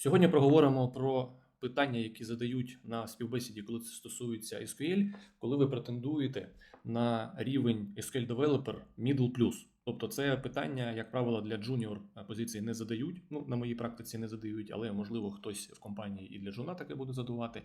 Сьогодні проговоримо про питання, які задають на співбесіді, коли це стосується SQL, коли ви претендуєте на рівень SQL Developer Middle+. Тобто це питання, як правило, для джуніор позиції не задають. Ну, на моїй практиці не задають, але можливо хтось в компанії і для джуна таке буде задавати.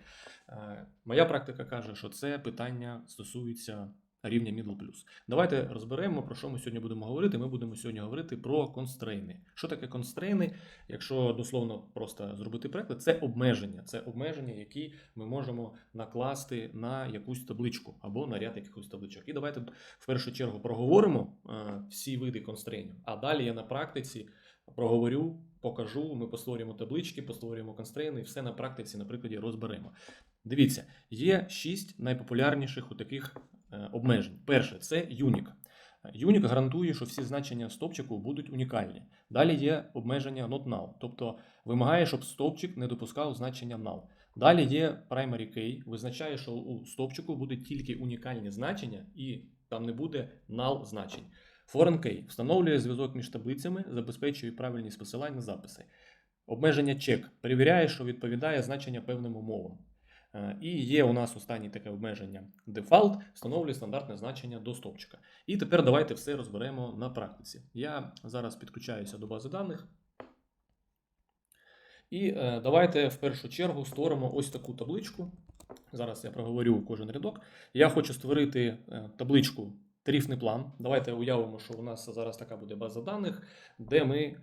Е, Моя практика каже, що це питання стосується рівня Middle+. Давайте розберемо, про що ми сьогодні будемо говорити. Ми будемо сьогодні говорити про констрейни. Що таке констрейни? Якщо дословно просто зробити приклад, це обмеження. Це обмеження, які ми можемо накласти на якусь табличку або на ряд якихось табличок. І давайте в першу чергу проговоримо е, всі види констрейнів. А далі я на практиці проговорю, покажу. Ми постворюємо таблички, постворюємо констрейни, і все на практиці, на прикладі розберемо. Дивіться, є шість найпопулярніших у таких обмежень. Перше це Unique. Unique гарантує, що всі значення стопчику будуть унікальні. Далі є обмеження not null, тобто вимагає, щоб стопчик не допускав значення null. Далі є primary key, визначає, що у стопчику будуть тільки унікальні значення, і там не буде null значень. Foreign key встановлює зв'язок між таблицями, забезпечує правильність посилань на записи. Обмеження check перевіряє, що відповідає значення певним умовам. Е, І є у нас останнє таке обмеження default, встановлює стандартне значення до стопчика. І тепер давайте все розберемо на практиці. Я зараз підключаюся до бази даних. І е, давайте в першу чергу створимо ось таку табличку. Зараз я проговорю кожен рядок. Я хочу створити е, табличку тарифний план. Давайте уявимо, що у нас зараз така буде база даних, де ми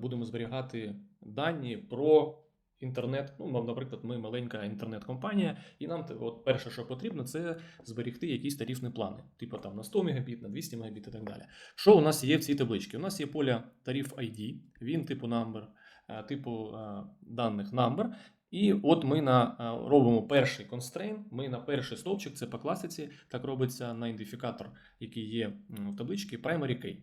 будемо зберігати дані про інтернет. Ну, наприклад, ми маленька інтернет-компанія, і нам от перше, що потрібно, це зберегти якісь тарифні плани, типу там на 100 Мбіт, на 200 Мбіт і так далі. Що у нас є в цій табличці? У нас є поля тариф ID, він типу number, е, типу е, даних number. І от ми на, е, робимо перший constraint, ми на перший стовпчик, це по класиці, так робиться на ідентифікатор, який є в табличці primary key.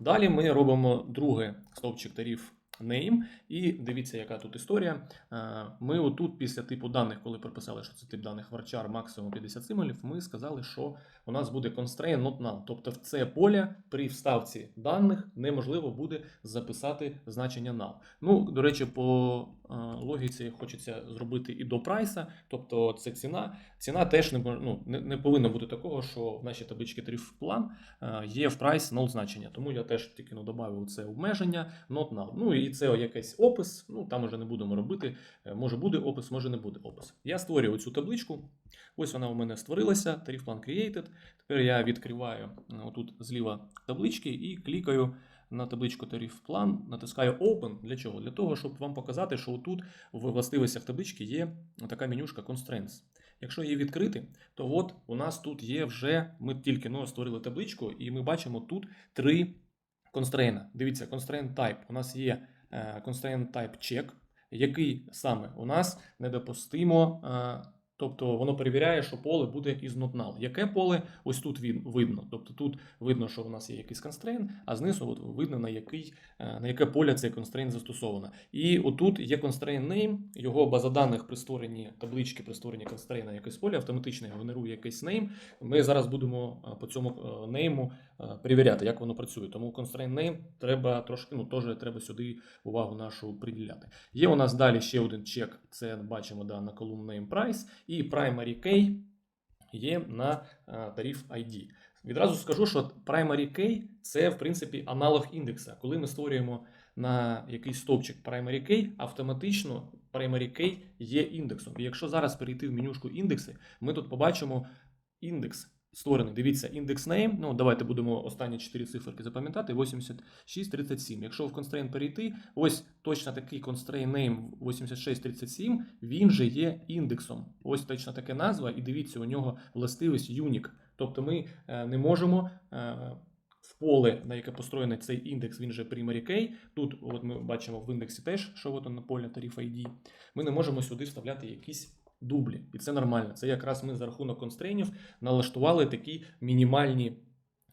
Далі ми робимо другий стовпчик тариф name, і дивіться, яка тут історія. Е, Ми отут, після типу даних, коли прописали, що це тип даних варчар максимум 50 символів, ми сказали, що у нас буде constraint not null. Тобто в це поле при вставці даних неможливо буде записати значення null. Ну, до речі, по логіці хочеться зробити і до прайса, тобто це ціна. Ціна теж не, ну, не, не повинно бути такого, що в нашій табличці тариф план е, є в прайс null значення. Тому я теж тільки ну, додав це обмеження not null. Ну і це якийсь опис. Ну там уже не будемо робити. Е, Може буде опис, може не буде опис. Я створюю цю табличку. Ось вона у мене створилася. Тариф план created. Тепер я відкриваю е, отут зліва таблички і клікаю на табличку тариф план, натискаю Open. Для чого? Для того, щоб вам показати, що отут в властивостях таблички є така менюшка Constraints. Якщо її відкрити, то от у нас тут є вже, ми тільки ну, створили табличку, і ми бачимо тут три констрейна. Дивіться, constraint type. У нас є е, constraint type check, який саме у нас недопустимо. Тобто воно перевіряє, що поле буде із null. Яке поле? Ось тут він видно. Тобто тут видно, що у нас є якийсь constraint, а знизу от видно, на, який, е, на яке поле цей constraint застосовано. І отут є constraint name, його база даних при створенні таблички, при створенні constraint на якесь поле, автоматично генерує якийсь name. Ми зараз будемо е, по цьому нейму е, перевіряти, як воно працює. Тому constraint name треба трошки, ну теж треба сюди увагу нашу приділяти. Є у нас далі ще один чек, це бачимо да, на column name price, і primary key є на е, тариф ID. Відразу скажу, що primary key це в принципі аналог індекса. Коли ми створюємо на якийсь стовпчик primary key, автоматично primary key є індексом. І якщо зараз перейти в менюшку індекси, ми тут побачимо індекс. Створений, дивіться, індекс name, ну давайте будемо останні 4 циферки запам'ятати, 8637. Якщо в constraint перейти, ось точно такий constraint name 8637, він же є індексом. Ось точно таке назва, і дивіться, у нього властивість unique. Тобто ми е, не можемо е, в поле, на яке построєний цей індекс, він же primary key. Тут от ми бачимо в індексі теж, що от на поле тариф ID. Ми не можемо сюди вставляти якісь дублі. І це нормально. Це якраз ми за рахунок констрейнів налаштували такі мінімальні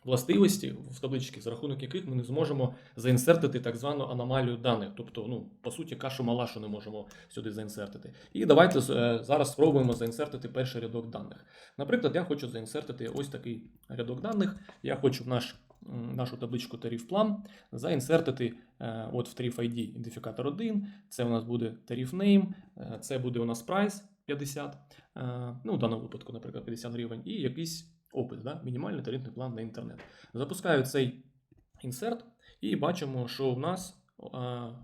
властивості в табличці, за рахунок яких ми не зможемо заінсертити так звану аномалію даних. Тобто, ну, по суті, кашу малашу не можемо сюди заінсертити. І давайте е, зараз спробуємо заінсертити перший рядок даних. Наприклад, я хочу заінсертити ось такий рядок даних. Я хочу в наш нашу табличку тариф план, заінсертити е, от в тариф ID ідентифікатор 1, це у нас буде тариф name, е, це буде у нас прайс 50, е, ну в даному випадку, наприклад, 50 гривень, і якийсь опис, да? мінімальний тарифний план на інтернет. Запускаю цей інсерт і бачимо, що у нас е,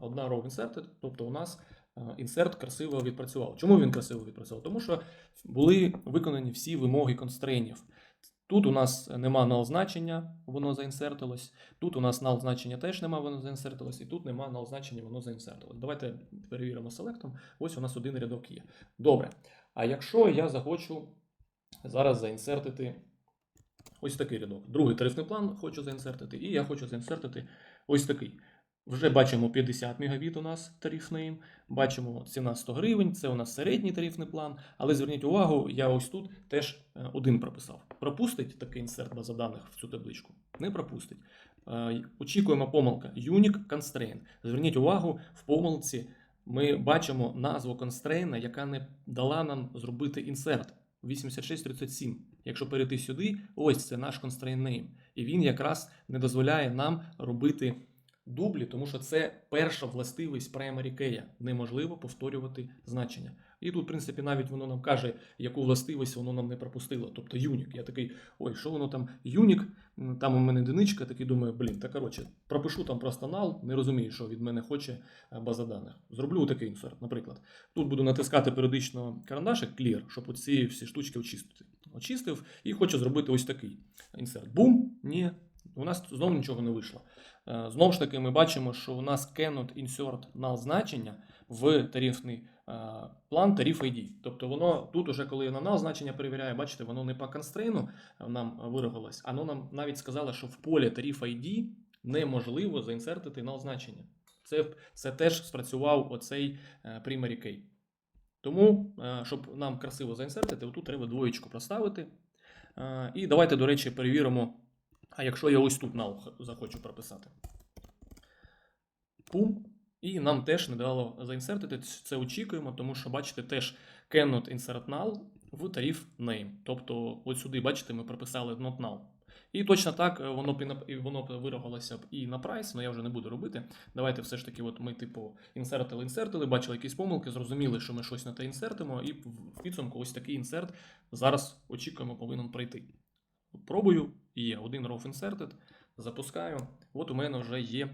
одна row inserted, тобто у нас е, інсерт красиво відпрацював. Чому він красиво відпрацював? Тому що були виконані всі вимоги констрейнів. Тут у нас нема null значення, воно заінсертилось. Тут у нас null значення теж нема, воно заінсертилось, і тут нема null значення, воно заінсертилось. Давайте перевіримо селектом. Ось у нас один рядок є. Добре. А якщо я захочу зараз заінсертити ось такий рядок. Другий тарифний план хочу заінсертити, і я хочу заінсертити ось такий. Вже бачимо 50 мегабіт у нас тарифний, бачимо ціна 100 гривень, це у нас середній тарифний план. Але зверніть увагу, я ось тут теж е, один прописав. Пропустить такий інсерт база даних в цю табличку? Не пропустить. Е, Очікуємо помилка Unique Constraint. Зверніть увагу, в помилці ми бачимо назву констрейна, яка не дала нам зробити інсерт 8637. Якщо перейти сюди, ось це наш constraint name. І він якраз не дозволяє нам робити дублі, тому що це перша властивість primary key. Неможливо повторювати значення. І тут, в принципі, навіть воно нам каже, яку властивість воно нам не пропустило. Тобто юнік. Я такий, ой, що воно там юнік, там у мене одиничка, такий думаю, блін, та коротше, пропишу там просто null, не розумію, що від мене хоче е, база даних. Зроблю такий інсерт, наприклад. Тут буду натискати періодично карандашик clear, щоб оці всі штучки очистити. Очистив і хочу зробити ось такий інсерт. Бум, ні, у нас знову нічого не вийшло. Е, Знову ж таки, ми бачимо, що у нас cannot insert null значення в тарифний е, план тариф ID. Тобто воно тут, уже коли на null значення перевіряє, бачите, воно не по констрейну нам вирогалось, воно нам навіть сказало, що в полі тариф ID неможливо заінсертити null значення. Це, це теж спрацював оцей е, primary key. Тому, е, щоб нам красиво заінсертити, отут треба двоєчку проставити. Е, І давайте, до речі, перевіримо. А якщо я ось тут null х- захочу прописати. Пум. І нам теж не дало заінсертити. Це очікуємо, тому що, бачите, теж cannot insert null в тариф name. Тобто, от сюди, бачите, ми прописали not null. І точно так е, воно б і на- воно б вирогалося б і на прайс, але я вже не буду робити. Давайте все ж таки, от ми, типу, інсертили, інсертили, бачили якісь помилки, зрозуміли, що ми щось не те інсертимо, і в підсумку ось такий інсерт зараз очікуємо, повинен пройти. Пробую, є один row inserted, запускаю. От у мене вже є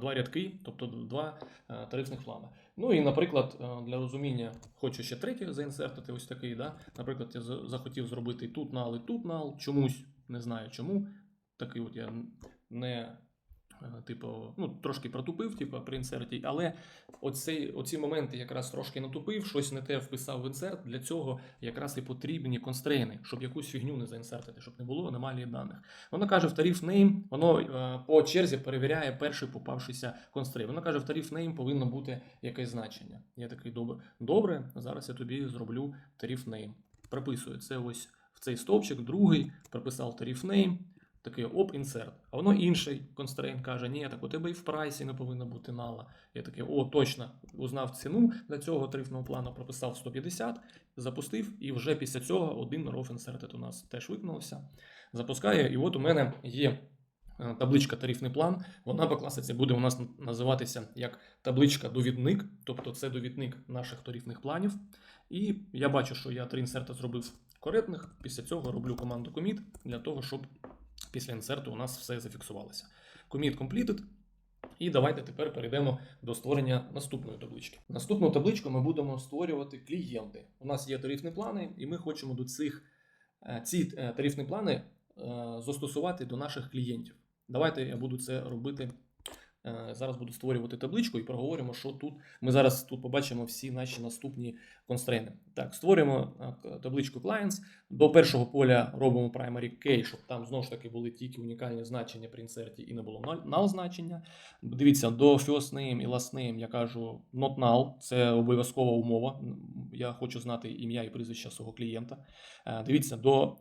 два рядки, тобто два е, тарифних плани. Ну і, наприклад, е, для розуміння хочу ще третій заінсертити, ось такий. Да? Наприклад, я захотів зробити тут нал і тут нал, чомусь не знаю чому. Такий от я не. Е, Типу, ну, трошки протупив, типу, при інсерті, але оцей, оці моменти якраз трошки натупив, щось не те вписав в інсерт. Для цього якраз і потрібні констрейни, щоб якусь фігню не заінсертити, щоб не було аномалії даних. Воно каже, в тариф name, воно е, по черзі перевіряє перший попавшийся констрейн. Воно каже, в тариф name повинно бути якесь значення. Я такий добре. Добре, зараз я тобі зроблю тариф name. Прописую це ось в цей стовпчик, другий, прописав тариф name. Такий оп, інсерт. А воно інший констрейн каже, ні, так у тебе і в прайсі не повинно бути нала. Я такий, о, точно, узнав ціну для цього тарифного плану, прописав 150, запустив, і вже після цього один row inserted у нас теж виконався. Запускаю, і от у мене є е, табличка тарифний план. Вона по класиці буде у нас називатися як табличка довідник, тобто це довідник наших тарифних планів. І я бачу, що я три інсерти зробив коректних. Після цього роблю команду commit для того, щоб після інсерту у нас все зафіксувалося. Commit completed. І давайте тепер перейдемо до створення наступної таблички. Наступну табличку ми будемо створювати клієнти. У нас є тарифні плани, і ми хочемо до цих е, ці е, тарифні плани е, застосувати до наших клієнтів. Давайте я буду це робити. Е, Зараз буду створювати табличку і проговоримо, що тут. Ми зараз тут побачимо всі наші наступні констрейни. Так, створюємо е, табличку clients. До першого поля робимо primary key, щоб там знову ж таки були тільки унікальні значення при інсерті і не було null- значення. Дивіться, до first name і last name я кажу not null, це обов'язкова умова. Я хочу знати ім'я і прізвище свого клієнта. Е, Дивіться, до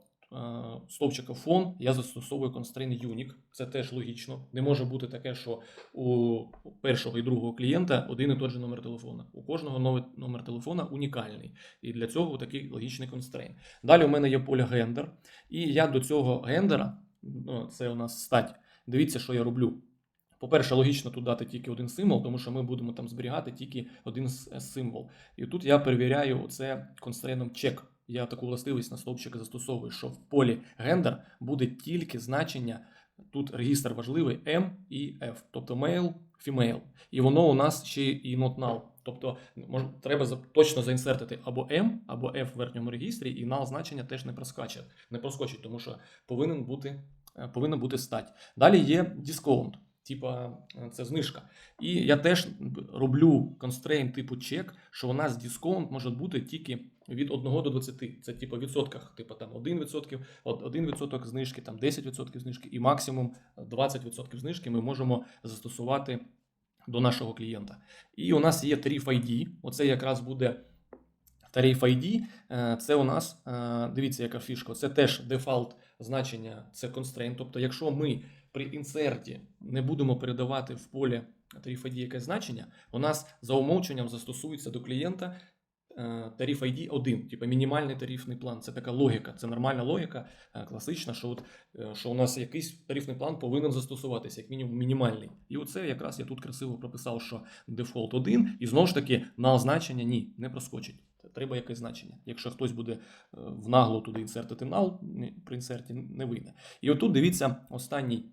стовпчика фон я застосовую constraint unique. Це теж логічно. Не може бути таке, що у першого і другого клієнта один і той же номер телефона. У кожного новий номер телефона унікальний. І для цього такий логічний constraint. Далі у мене є поле гендер, і я до цього гендера ну, це у нас стать. Дивіться, що я роблю. По-перше, логічно тут дати тільки один символ, тому що ми будемо там зберігати тільки один е, символ. І тут я перевіряю це констрейном check. Я таку властивість на стовпчик застосовую, що в полі гендер буде тільки значення. Тут регістр важливий M і F, тобто male, female. І воно у нас ще і not null. Тобто мож, треба за- точно заінсертити або M, або F в верхньому регістрі, і null значення теж не проскаче, не проскочить, тому що повинен бути, е, повинна бути стать. Далі є discount, типа е, це знижка. І я теж роблю constraint типу check, що у нас discount може бути тільки від 1 до 20. Це типу відсотках, типу там 1%, 1% знижки, там 10% знижки, і максимум 20% знижки ми можемо застосувати до нашого клієнта. І у нас є тариф ID. Оце якраз буде тариф ID. Е, Це у нас, е, дивіться, яка фішка. Це теж дефалт значення, це constraint. Тобто, якщо ми при інсерті не будемо передавати в полі тариф ID якесь значення, у нас за умовченням застосується до клієнта тариф ID 1, типу мінімальний тарифний план. Це така логіка, це нормальна логіка, е, класична, що, от, е, що у нас якийсь тарифний план повинен застосуватися, як мінімум мінімальний. І оце якраз я тут красиво прописав, що дефолт 1, і знову ж таки на значення ні, не проскочить. Треба якесь значення. Якщо хтось буде е, в нагло туди інсертити ні, при інсерті не вийде. І отут дивіться останній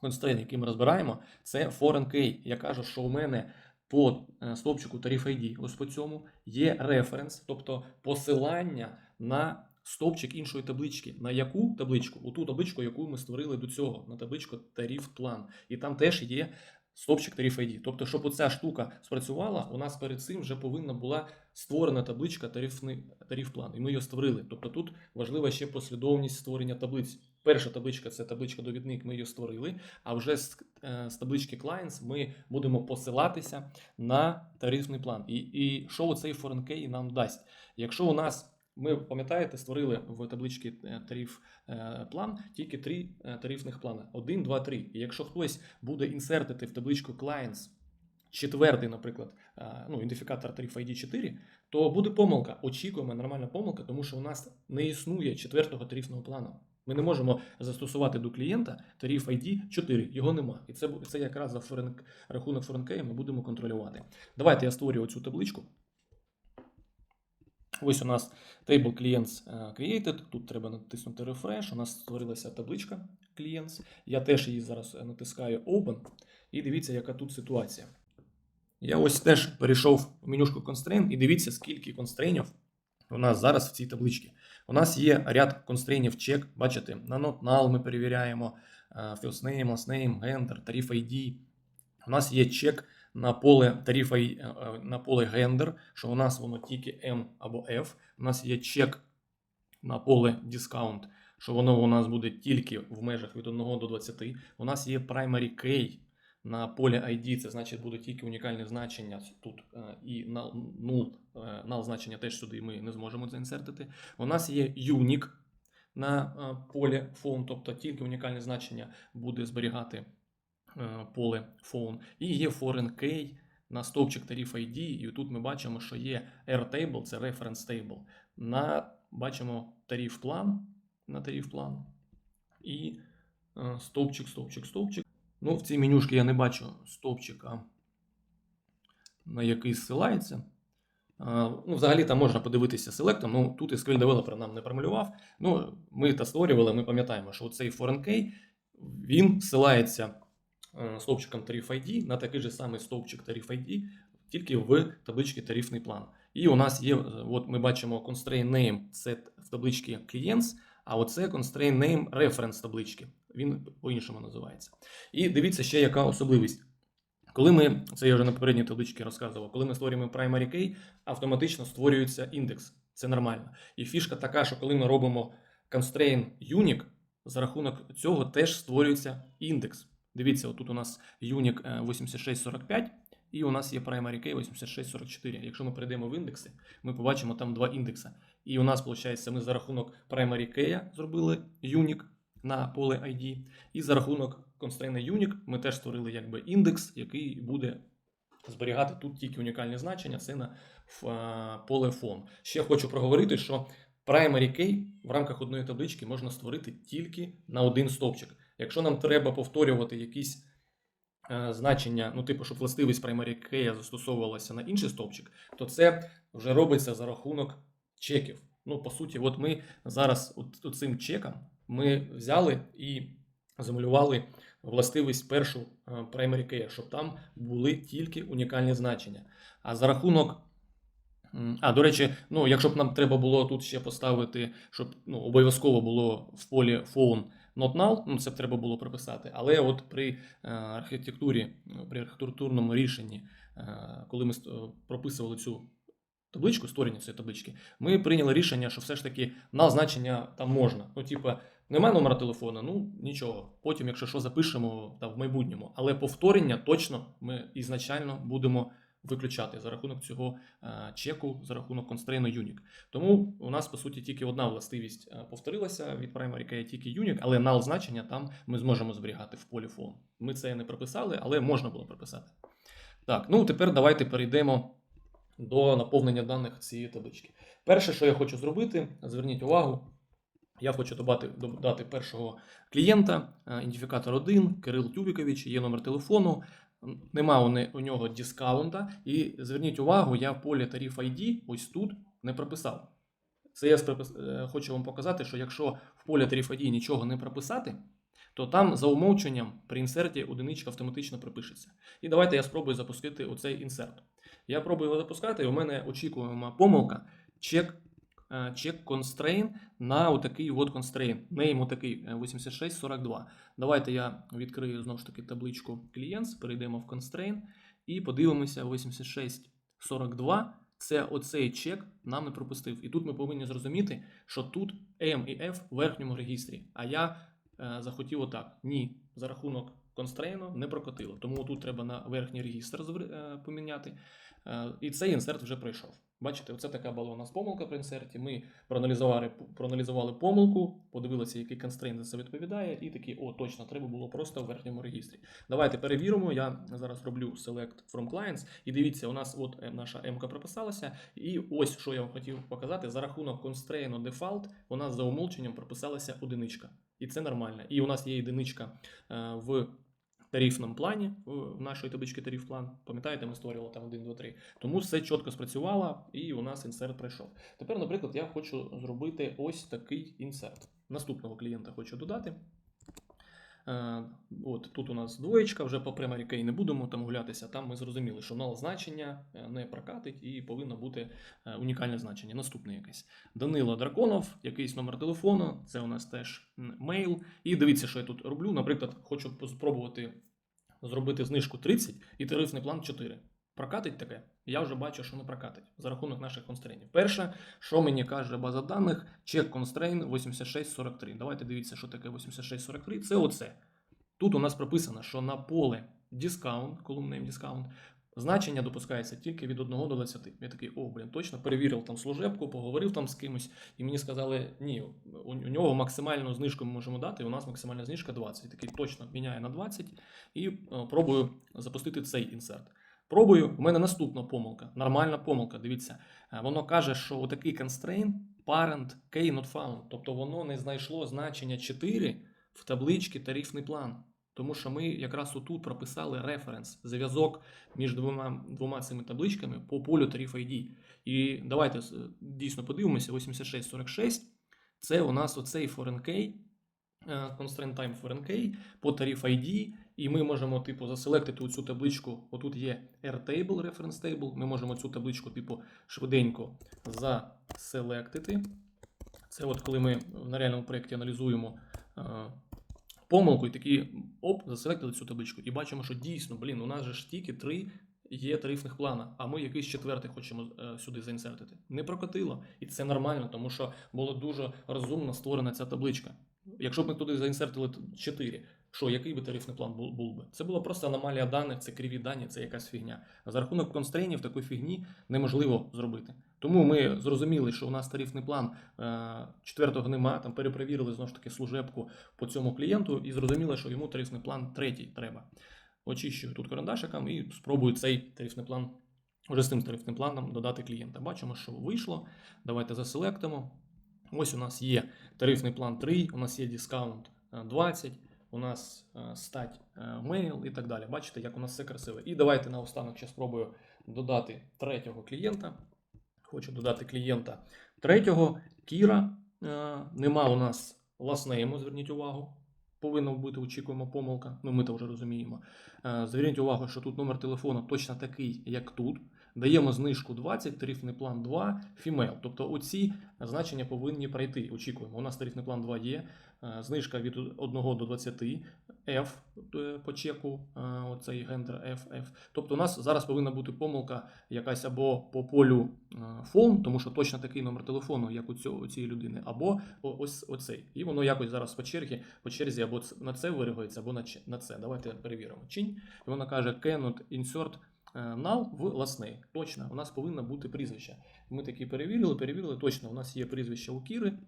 констрейн, який ми розбираємо, це foreign key. Я кажу, що у мене по е, стовпчику тариф ID, ось по цьому, є референс, тобто посилання на стовпчик іншої таблички. На яку табличку? У ту табличку, яку ми створили до цього, на табличку тариф план. І там теж є стовпчик тариф ID. Тобто, щоб оця штука спрацювала, у нас перед цим вже повинна була створена табличка тарифний тариф план. І ми її створили. Тобто тут важлива ще послідовність створення таблиць. Перша табличка це табличка довідник, ми її створили. А вже з, е, з таблички Clients ми будемо посилатися на тарифний план. І, і що оцей foreign нам дасть? Якщо у нас ми пам'ятаєте, створили в табличці е, тариф е, план тільки три тарифних плани: 1, 2, 3. І якщо хтось буде інсертити в табличку Clients четвертий, наприклад, ну, ідентифікатор тариф ID 4, то буде помилка. Очікуємо нормальна помилка, тому що у нас не існує четвертого тарифного плану. Ми не можемо застосувати до клієнта тариф ID 4, його нема. І це, це якраз за форен, рахунок форенкея ми будемо контролювати. Давайте я створю цю табличку. Ось у нас Table Clients е, Created. Тут треба натиснути Refresh. У нас створилася табличка Clients. Я теж її зараз е, натискаю Open. І дивіться, яка тут ситуація. Я ось теж перейшов в менюшку Constraint і дивіться, скільки констрейнів у нас зараз в цій табличці. У нас є ряд констрейнів check, бачите, на not null ми перевіряємо, е, first name, last name, gender, тариф ID. У нас є чек на поле тариф е, е, на поле gender, що у нас воно тільки M або F. У нас є чек на поле discount, що воно у нас буде тільки в межах від 1 до 20. У нас є primary key на полі ID, це значить буде тільки унікальне значення тут. е, І null, null, е, null значення теж сюди ми не зможемо заінсертити. У нас є unique на е, полі phone, тобто тільки унікальне значення буде зберігати е, поле phone. І є foreign key на стовпчик тариф ID, і тут ми бачимо, що є R-table, це reference table. На, бачимо тариф план на тариф план. І е, стовпчик, стовпчик, стовпчик. Ну, в цій менюшці я не бачу стовпчика, на який зсилається. А, Ну, взагалі там можна подивитися селектом, ну тут SQL Developer нам не промалював. Ну, ми та створювали, ми пам'ятаємо, що цей foreign key, він всилається е, стовпчиком тариф ID на такий же самий стовпчик тариф ID, тільки в табличці тарифний план. І у нас є, е, от ми бачимо constraint name, це в табличці clients, а оце constraint name reference таблички. Він по-іншому називається. І дивіться ще яка особливість. Коли ми, це я вже на попередній табличці розказував, коли ми створюємо primary key, автоматично створюється індекс. Це нормально. І фішка така, що коли ми робимо constraint unique, за рахунок цього теж створюється індекс. Дивіться, отут у нас unique е, 8645, і у нас є primary key 8644. Якщо ми перейдемо в індекси, ми побачимо там два індекси. І у нас, виходить, ми за рахунок primary key зробили unique на поле ID, і за рахунок constraint unique ми теж створили якби індекс, який буде зберігати тут тільки унікальні значення, це на поле фон. Ще хочу проговорити, що Primary key в рамках одної таблички можна створити тільки на один стовпчик. Якщо нам треба повторювати якісь е, значення, ну, типу, щоб властивість primary key застосовувалася на інший стовпчик, то це вже робиться за рахунок чеків. Ну, по суті, от ми зараз от, цим чеком ми взяли і замалювали властивість першу е, primary key, щоб там були тільки унікальні значення. А за рахунок. А, до речі, ну, якщо б нам треба було тут ще поставити, щоб ну, обов'язково було в полі phone not null, ну, це б треба було прописати. Але от при е, архітектурі, е, при архітектурному рішенні, е, коли ми е, прописували цю табличку, створення цієї таблички, ми прийняли рішення, що все ж таки null значення там можна. Ну, типа, немає номера телефона, ну нічого. Потім, якщо що, запишемо там в майбутньому. Але повторення точно ми ізначально будемо виключати за рахунок цього е, чеку, за рахунок constraint unique. Тому у нас по суті тільки одна властивість е, повторилася від primary key, тільки unique, але null значення там ми зможемо зберігати в полі phone. Ми це не прописали, але можна було прописати. Так, ну тепер давайте перейдемо до наповнення даних цієї таблички. Перше, що я хочу зробити, зверніть увагу, я хочу додати, додати першого клієнта, е, ідентифікатор 1, Кирил Тюбікович, є номер телефону. Нема у, не- у нього дискаунта. І зверніть увагу, я в полі тариф ID ось тут не прописав. Це я е, хочу вам показати, що якщо в полі тариф ID нічого не прописати, то там за умовченням при інсерті одиничка автоматично припишеться. І давайте я спробую запустити оцей інсерт. Я пробую його запускати, і у мене очікуємо помилка. Check, е, check constraint на отакий от constraint. Name отакий е, 8642. Давайте я відкрию знову ж таки табличку clients, перейдемо в constraint і подивимося 8642. Це оцей чек нам не пропустив. І тут ми повинні зрозуміти, що тут M і F в верхньому регістрі. А я е, захотів отак. Ні, за рахунок констрейну не прокотило. Тому тут треба на верхній регістр е, поміняти. Е, І цей інсерт вже пройшов. Бачите, оце така була у нас помилка при інсерті. Ми проаналізували, проаналізували помилку, подивилися, який констрейн за це відповідає, і такі, о, точно, треба було просто в верхньому регістрі. Давайте перевіримо. Я зараз роблю select from clients, і дивіться, у нас от е, наша М-ка прописалася. І ось що я вам хотів показати: за рахунок констрейну default у нас за умовченням прописалася одиничка. І це нормально. І у нас є одиничка е, в тарифному плані, в нашої таблички тариф план. Пам'ятаєте, ми створювали там 1, 2, 3. Тому все чітко спрацювало, і у нас інсерт пройшов. Тепер, наприклад, я хочу зробити ось такий інсерт. Наступного клієнта хочу додати. Е, От тут у нас двоєчка, вже по primary key не будемо там гулятися. Там ми зрозуміли, що null значення е, не прокатить і повинно бути е, унікальне значення. Наступне якесь. Данило Драконов, якийсь номер телефону, це у нас теж мейл. І дивіться, що я тут роблю. Наприклад, хочу спробувати зробити знижку 30 і тарифний план 4. Прокатить таке? Я вже бачу, що не прокатить за рахунок наших констрейнів. Перше, що мені каже база даних, чек констрейн 8643. Давайте дивіться, що таке 8643. Це оце. Тут у нас прописано, що на поле discount, name discount, значення допускається тільки від 1 до 20. Я такий, о, блін, точно перевірив там служебку, поговорив там з кимось, і мені сказали, ні, у, нього максимальну знижку ми можемо дати, і у нас максимальна знижка 20. Я такий точно міняє на 20 і е, пробую запустити цей інсерт. Пробую, у мене наступна помилка, нормальна помилка. Дивіться, Е, воно каже, що отакий constraint parent key not found, тобто воно не знайшло значення 4 в табличці тарифний план. Тому що ми якраз отут прописали референс, зв'язок між двома, двома цими табличками по полю тариф ID. І давайте дійсно подивимося: 8646 це у нас оцей foreign key, е, constraint time foreign key по тариф ID, і ми можемо, типу, заселектити цю табличку. Отут є R-table, reference table. Ми можемо цю табличку, типу, швиденько заселектити. Це от коли ми на реальному проєкті аналізуємо е, помилку і такі оп, заселектили цю табличку. І бачимо, що дійсно, блін, у нас же ж тільки три є тарифних плана, а ми якийсь четвертий хочемо е, сюди заінсертити. Не прокатило. І це нормально, тому що було дуже розумно створена ця табличка. Якщо б ми туди заінсертили 4, що який би тарифний план був, би? Це була просто аномалія даних, це криві дані, це якась фігня. За рахунок констрейнів такої фігні неможливо зробити. Тому ми зрозуміли, що у нас тарифний план е, четвертого нема, там перепровірили знову ж таки служебку по цьому клієнту і зрозуміли, що йому тарифний план третій треба. Очищую тут карандашиком і спробую цей тарифний план вже з цим тарифним планом додати клієнта. Бачимо, що вийшло. Давайте заселектимо. Ось у нас є тарифний план 3, у нас є дискаунт е, 20, у нас е, стать мейл і так далі. Бачите, як у нас все красиве. І давайте наостанок ще спробую додати третього клієнта. Хочу додати клієнта третього Кіра. Е, Нема у нас ласнейму, зверніть увагу. Повинна бути, очікуємо помилка. Ну, ми то вже розуміємо. Е, Зверніть увагу, що тут номер телефону точно такий, як тут. Даємо знижку 20, тарифний план 2, фімейл. Тобто оці значення повинні пройти. Очікуємо. У нас тарифний план 2 є. Е, Знижка від 1 до 20, F е, по чеку, е, оцей гендер F, F. Тобто у нас зараз повинна бути помилка якась або по полю фон, тому що точно такий номер телефону, як у цього, у цієї людини, або ось оцей. І воно якось зараз по черзі, по черзі або на це виригується, або на, це. Давайте перевіримо. Чинь. І вона каже cannot insert null в last. Точно, у нас повинно бути прізвище. Ми такі перевірили, перевірили. Точно, у нас є прізвище у Кіри.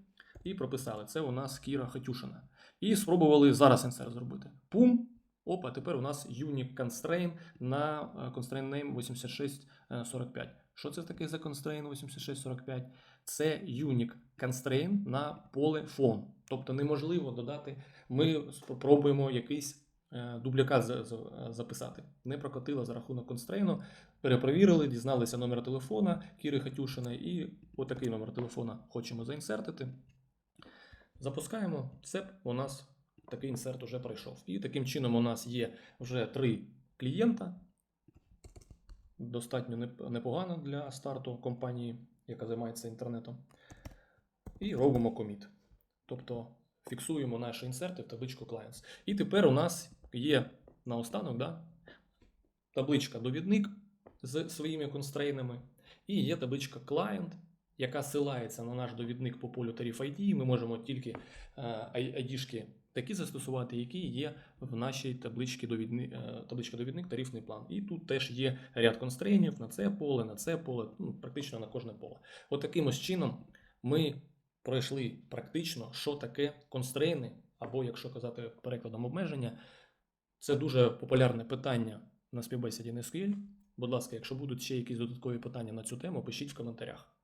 І прописали. Це у нас Кіра Хатюшина. І спробували зараз інсерт зробити. Пум. Опа, тепер у нас unique constraint на е, constraint name 8645. Що це таке за constraint 8645? Це unique constraint на поле фон. Тобто неможливо додати. Ми спробуємо якийсь е, дублікат за- за- записати. Не прокатило за рахунок констрейну. Перепровірили, дізналися номер телефона Кіри Хатюшиної і отакий номер телефона хочемо заінсертити. Запускаємо цеп, у нас такий інсерт уже пройшов. І таким чином у нас є вже три клієнта. Достатньо неп- непогано для старту компанії, яка займається інтернетом. І робимо коміт. Тобто фіксуємо наші інсерти в табличку Clients. І тепер у нас є наостанок да, табличка довідник з своїми констрейнами. І є табличка Client, яка силається на наш довідник по полю тариф ID. Ми можемо тільки е, ID-шки такі застосувати, які є в нашій табличці довідник, табличка довідник тарифний план. І тут теж є ряд констрейнів на це поле, на це поле, ну, практично на кожне поле. От таким ось чином ми пройшли практично, що таке констрейни, або, якщо казати перекладом обмеження, це дуже популярне питання на співбесіді на SQL. Будь ласка, якщо будуть ще якісь додаткові питання на цю тему, пишіть в коментарях.